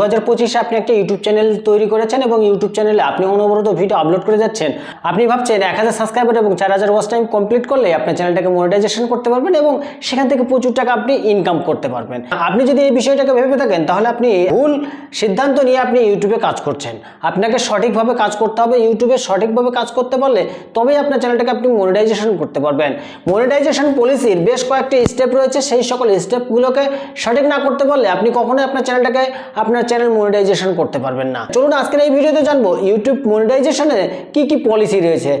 দু হাজার পঁচিশে আপনি একটা ইউটিউব চ্যানেল তৈরি করেছেন এবং ইউটিউব চ্যানেলে আপনি অনবরত ভিডিও আপলোড করে যাচ্ছেন। আপনি ভাবছেন এক হাজার সাবস্ক্রাইবার এবং চার হাজার ওয়াচ টাইম কমপ্লিট করলে আপনার চ্যানেলটাকে মনিটাইজেশন করতে পারবেন এবং সেখান থেকে প্রচুর টাকা আপনি ইনকাম করতে পারবেন। আপনি যদি এই বিষয়টাকে ভেবে থাকেন, তাহলে আপনি ভুল সিদ্ধান্ত নিয়ে আপনি ইউটিউবে কাজ করছেন। আপনাকে সঠিকভাবে কাজ করতে হবে, ইউটিউবে সঠিকভাবে কাজ করতে পারলে তবেই আপনার চ্যানেলটাকে আপনি মনিটাইজেশন করতে পারবেন। মনিটাইজেশন পলিসির বেশ কয়েকটি স্টেপ রয়েছে, সেই সকল স্টেপগুলোকে সঠিক না করতে পারলে আপনি কখনোই আপনার চ্যানেলটাকে, আপনার চ্যানেল মনিটাইজেশন করতে পারবেন না। চলুন আজকের এই ভিডিওতে জানব ইউটিউব মনিটাইজেশনে কি কি পলিসি রয়েছে।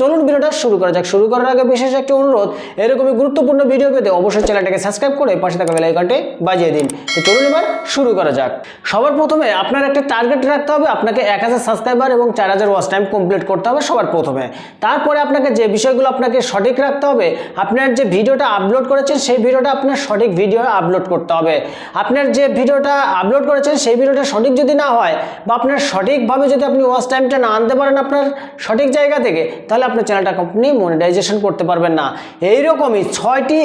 চলুন ভিডিওটা শুরু করা যাক। শুরু করার আগে বিশেষ একটি অনুরোধ, এরকমই গুরুত্বপূর্ণ ভিডিও পেতে অবশ্যই চ্যানেলটাকে সাবস্ক্রাইব করে পাশে থাকা বেল আইকনটি বাজিয়ে দিন। তো চলুন এবার শুরু করা যাক। সবার প্রথমে আপনার একটা টার্গেট রাখতে হবে, আপনাকে এক হাজার সাবস্ক্রাইবার এবং চার হাজার ওয়াচ টাইম কমপ্লিট করতে হবে সবার প্রথমে। তারপরে আপনাকে যে বিষয়গুলো আপনাকে সঠিক রাখতে হবে, আপনার যে ভিডিওটা আপলোড করেছেন সেই ভিডিওটা আপনার সঠিক ভিডিও আপলোড করতে হবে। আপনার যে ভিডিওটা আপলোড করেছেন সেই ভিডিওটা সঠিক যদি না হয় বা আপনার সঠিকভাবে যদি আপনি ওয়াচ টাইমটা না আনতে পারেন আপনার সঠিক জায়গা থেকে, তাহলে আপনার চ্যানেলটাকে আপনি মনিটাইজেশন করতে পারবেন না। এইরকমই ছয়টি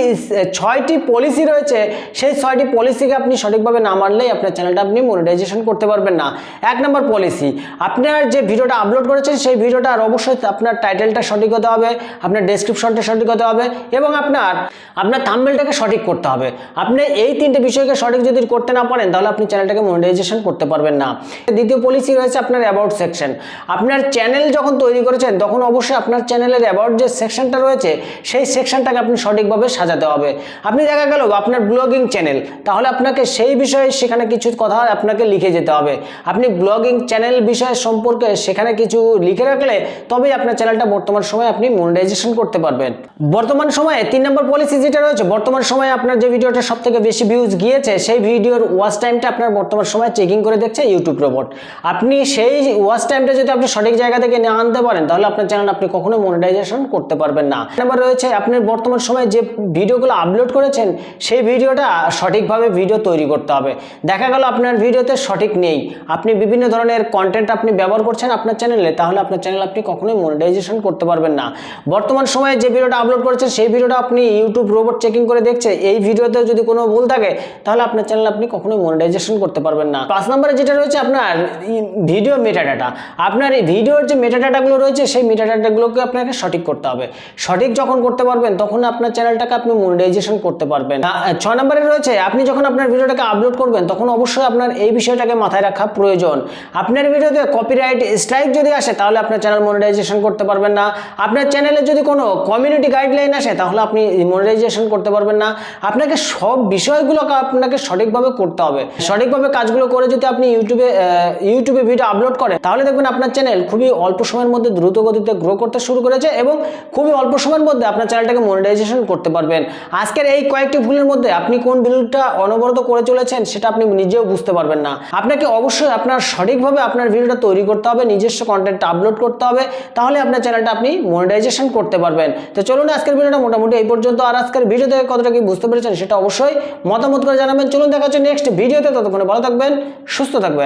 ছয়টি পলিসি রয়েছে, সেই ছয়টি পলিসিকে আপনি সঠিকভাবে না মানলেই আপনার চ্যানেলটা আপনি মনিটাইজেশন করতে পারবেন না। এক নম্বর পলিসি আপনার যে ভিডিওটা আপলোড করেছেন, সেই ভিডিওটার অবশ্যই আপনার টাইটেলটা সঠিক হতে হবে, আপনার ডেসক্রিপশনটা সঠিক হতে হবে এবং আপনার আপনার থাম্বেলটাকে সঠিক করতে হবে। আপনি এই তিনটে বিষয়কে সঠিক যদি করতে না পারেন, তাহলে আপনি চ্যানেলটাকে মনিটাইজেশন করতে পারবেন না। দ্বিতীয় পলিসি রয়েছে আপনার অ্যাবাউট সেকশন আপনার চ্যানেল যখন তৈরি করেছেন, তখন অবশ্যই আপনার চ্যানেলের অ্যাবাউট যে সেকশনটা রয়েছে, সেই সেকশনটাকে আপনি সঠিকভাবে সাজাতে হবে। আপনি দেখা গেল আপনার ব্লগিং চ্যানেল তাহলে আপনাকে সেই বিষয়ে সেখানে কিছু কথা আপনাকে লিখে যেতে হবে। আপনি ব্লগিং চ্যানেল বিষয় সম্পর্কে সেখানে কিছু লিখে রাখলে, তবেই আপনার চ্যানেলটা বর্তমান সময়ে আপনি মনিটাইজেশন করতে পারবেন। বর্তমান সময়ে তিন নম্বর পলিসি যেটা রয়েছে, বর্তমান সময়ে আপনার যে ভিডিওটা সব থেকে বেশি ভিউজ গিয়েছে, সেই ভিডিওর ওয়াচ টাইমটা আপনার বর্তমান সময়ে চেকিং করে দেখছে ইউটিউব রোবট আপনি সেই ওয়াচ টাইমটা যদি আপনি সঠিক জায়গা থেকে না আনতে পারেন, তাহলে আপনার চ্যানেল আপনি কখনোই মনিটাইজেশন করতে পারবেন না। নাম্বার রয়েছে আপনার বর্তমান সময়ে যে ভিডিওগুলো আপলোড করেছেন, সেই ভিডিওটা সঠিকভাবে ভিডিও তৈরি করতে হবে। দেখা গেল আপনার ভিডিওতে সঠিক নেই। আপনি বিভিন্ন ধরনের কন্টেন্ট আপনি ব্যবহার করছেন আপনার চ্যানেলে তাহলে আপনার চ্যানেল আপনি কখনোই মনিটাইজেশন করতে পারবেন না। বর্তমান সময়ে যে ভিডিওটা আপলোড করেছেন, সেই ভিডিওটা আপনি ইউটিউব রোবট চেকিং করে দেখছে, এই ভিডিওতে যদি কোনো ভুল থাকে, তাহলে আপনার চ্যানেল আপনি কখনোই মনিটাইজেশন করতে পারবেন না। পাঁচ নম্বরে যেটা রয়েছে আপনার ভিডিও মেটাডাটা আপনার এই ভিডিওর যে মেটাডাটাগুলো রয়েছে, সেই মেটাডাটাগুলোকে আপনাকে সঠিক করতে হবে। সঠিক যখন করতে পারবেন, তখন আপনার চ্যানেলটাকে আপনি মনিটাইজেশন করতে পারবেন। ছয় নম্বরে রয়েছে, আপনি যখন আপনার ভিডিওটাকে আপলোড করবেন, তখন অবশ্যই আপনার এই বিষয়টাকে মাথায় রাখা প্রয়োজন। আপনার ভিডিওতে কপিরাইট স্ট্রাইক যদি আসে, তাহলে আপনার চ্যানেল মনিটাইজেশন করতে পারবেন না। আপনার চ্যানেলে যদি কোনো কমিউনিটি গাইডলাইন আসে, তাহলে আপনি মনিটাইজেশন করতে পারবেন না। আপনাকে সব বিষয়গুলোকে আপনাকে সঠিকভাবে করতে হবে। সঠিকভাবে কাজগুলো করে যদি আপনি ইউটিউবে ইউটিউবে ভিডিও আপলোড করেন, তাহলে দেখবেন আপনার চ্যানেল খুবই অল্প সময়ের মধ্যে দ্রুত গতিতে গ্রো করতে শুরু করেছে এবং খুবই অল্প সময়ের মধ্যে আপনার চ্যানেলটাকে মনিটাইজেশন করতে পারবেন। আজকের এই কয়েকটি ভুলের মধ্যে আপনি কোন ভিডিওটা অনবরত করে চলেছেন সেটা আপনি নিজেও বুঝতে পারবেন না। আপনাকে অবশ্যই আপনার সঠিকভাবে আপনার ভিডিওটা তৈরি করতে হবে, নিজস্ব কন্টেন্ট আপলোড করতে হবে, তাহলে আপনার চ্যানেলটা আপনি মনিটাইজেশন করতে পারবেন। তো চলুন আজকের ভিডিওটা মোটামুটি এই পর্যন্ত, আর আজকের ভিডিও থেকে কতটা কি বুঝতে পেরেছেন সেটা অবশ্যই মতামত করে জানাবেন। চলুন দেখা হচ্ছে নেক্সট ভিডিওতে ততক্ষণে ভালো থাকবেন। সুস্থ থাকবেন